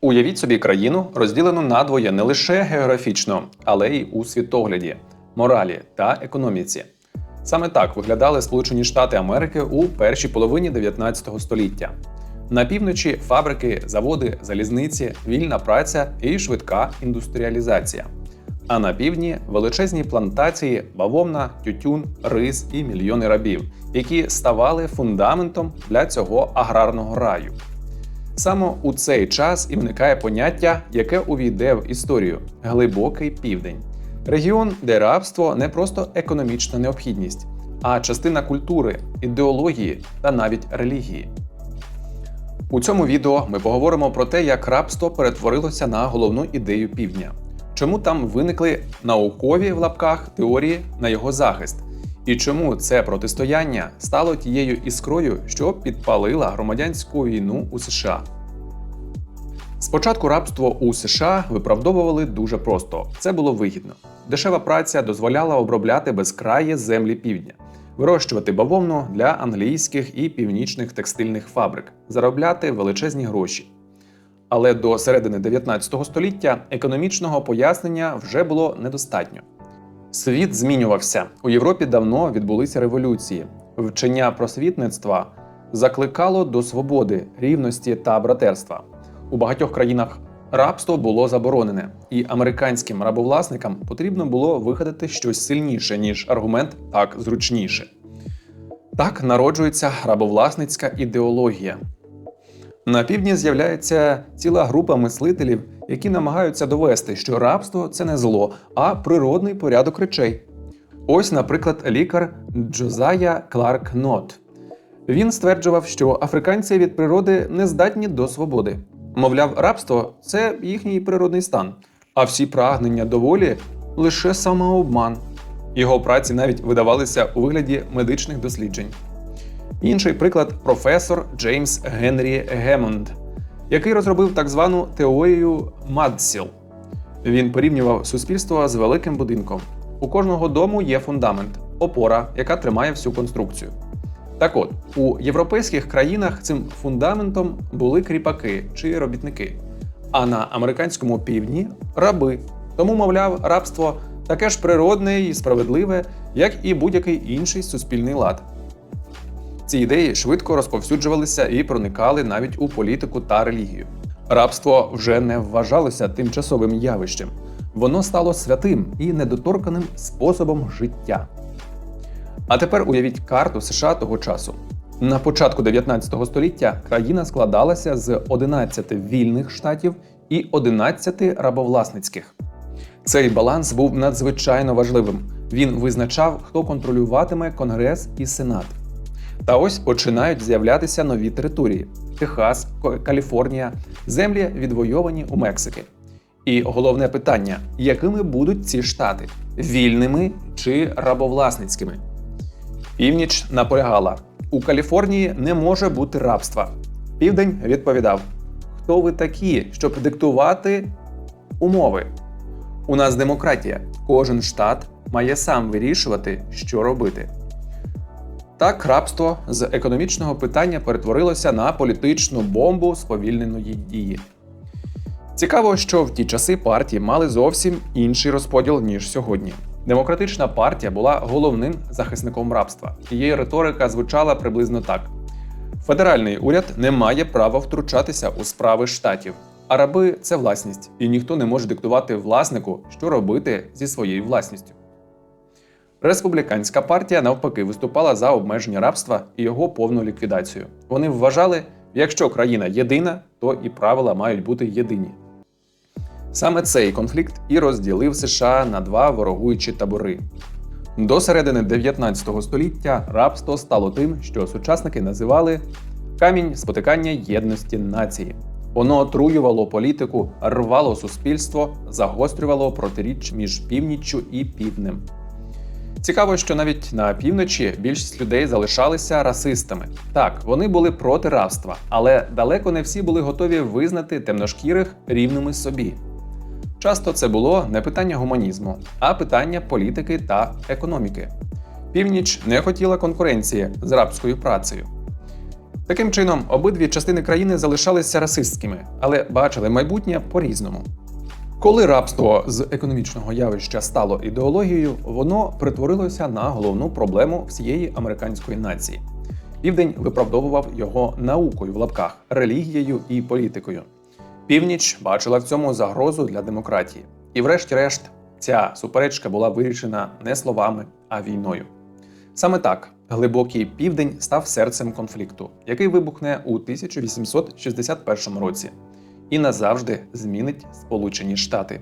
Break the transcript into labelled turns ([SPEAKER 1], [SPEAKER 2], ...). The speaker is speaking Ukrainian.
[SPEAKER 1] Уявіть собі країну, розділену надвоє не лише географічно, але й у світогляді, моралі та економіці. Саме так виглядали Сполучені Штати Америки у першій половині 19 століття. На півночі фабрики, заводи, залізниці, вільна праця і швидка індустріалізація. А на півдні величезні плантації, бавовна, тютюн, рис і мільйони рабів, які ставали фундаментом для цього аграрного раю. Саме у цей час і виникає поняття, яке увійде в історію глибокий південь. Регіон, де рабство не просто економічна необхідність, а частина культури, ідеології та навіть релігії. У цьому відео ми поговоримо про те, як рабство перетворилося на головну ідею півдня, чому там виникли наукові в лапках теорії на його захист, і чому це протистояння стало тією іскрою, що підпалила громадянську війну у США. Спочатку рабство у США виправдовували дуже просто: це було вигідно. Дешева праця дозволяла обробляти безкраї землі півдня, вирощувати бавовну для англійських і північних текстильних фабрик, заробляти величезні гроші. Але до середини 19 століття економічного пояснення вже було недостатньо. Світ змінювався. У Європі давно відбулися революції. Вчення просвітництва закликало до свободи, рівності та братерства. У багатьох країнах рабство було заборонене, і американським рабовласникам потрібно було вигадати щось сильніше, ніж аргумент так зручніше. Так народжується рабовласницька ідеологія. На півдні з'являється ціла група мислителів, які намагаються довести, що рабство це не зло, а природний порядок речей. Ось, наприклад, лікар Джозая Кларк Нот. Він стверджував, що африканці від природи не здатні до свободи. Мовляв, рабство це їхній природний стан, а всі прагнення до волі лише самообман. Його праці навіть видавалися у вигляді медичних досліджень. Інший приклад професор Джеймс Генрі Гемонд, який розробив так звану теорію Мадсіл. Він порівнював суспільство з великим будинком. У кожного дому є фундамент, опора, яка тримає всю конструкцію. Так от, у європейських країнах цим фундаментом були кріпаки чи робітники, а на американському півдні раби. Тому, мовляв, рабство таке ж природне і справедливе, як і будь-який інший суспільний лад. Ці ідеї швидко розповсюджувалися і проникали навіть у політику та релігію. Рабство вже не вважалося тимчасовим явищем, воно стало святим і недоторканим способом життя. А тепер уявіть карту США того часу. На початку 19 століття країна складалася з 11 вільних штатів і 11 рабовласницьких. Цей баланс був надзвичайно важливим. Він визначав, хто контролюватиме Конгрес і Сенат. Та ось починають з'являтися нові території: Техас, Каліфорнія, землі відвойовані у Мексики. І головне питання: якими будуть ці штати вільними чи рабовласницькими? Північ наполягала: у Каліфорнії не може бути рабства. Південь відповідав: Хто ви такі, щоб диктувати умови? У нас демократія. Кожен штат має сам вирішувати, що робити. Так, рабство з економічного питання перетворилося на політичну бомбу сповільненої дії. Цікаво, що в ті часи партії мали зовсім інший розподіл ніж сьогодні. Демократична партія була головним захисником рабства. Її риторика звучала приблизно так: федеральний уряд не має права втручатися у справи штатів, а раби це власність, і ніхто не може диктувати власнику, що робити зі своєю власністю. Республіканська партія навпаки виступала за обмеження рабства і його повну ліквідацію. Вони вважали, якщо країна єдина, то і правила мають бути єдині. Саме цей конфлікт і розділив США на два ворогуючі табори. До середини 19 століття рабство стало тим, що сучасники називали камінь спотикання єдності нації. Воно отруювало політику, рвало суспільство, загострювало протиріч між північчю і півднем. Цікаво, що навіть на півночі більшість людей залишалися расистами. Так, вони були проти рабства, але далеко не всі були готові визнати темношкірих рівними собі. Часто це було не питання гуманізму, а питання політики та економіки. Північ не хотіла конкуренції з рабською працею. Таким чином, обидві частини країни залишалися расистськими, але бачили майбутнє по-різному. Коли рабство з економічного явища стало ідеологією, воно притворилося на головну проблему всієї американської нації. Південь виправдовував його наукою в лапках, релігією і політикою. Північ бачила в цьому загрозу для демократії. І, врешті-решт, ця суперечка була вирішена не словами, а війною. Саме так глибокий південь став серцем конфлікту, який вибухне у 1861 році і назавжди змінить Сполучені Штати.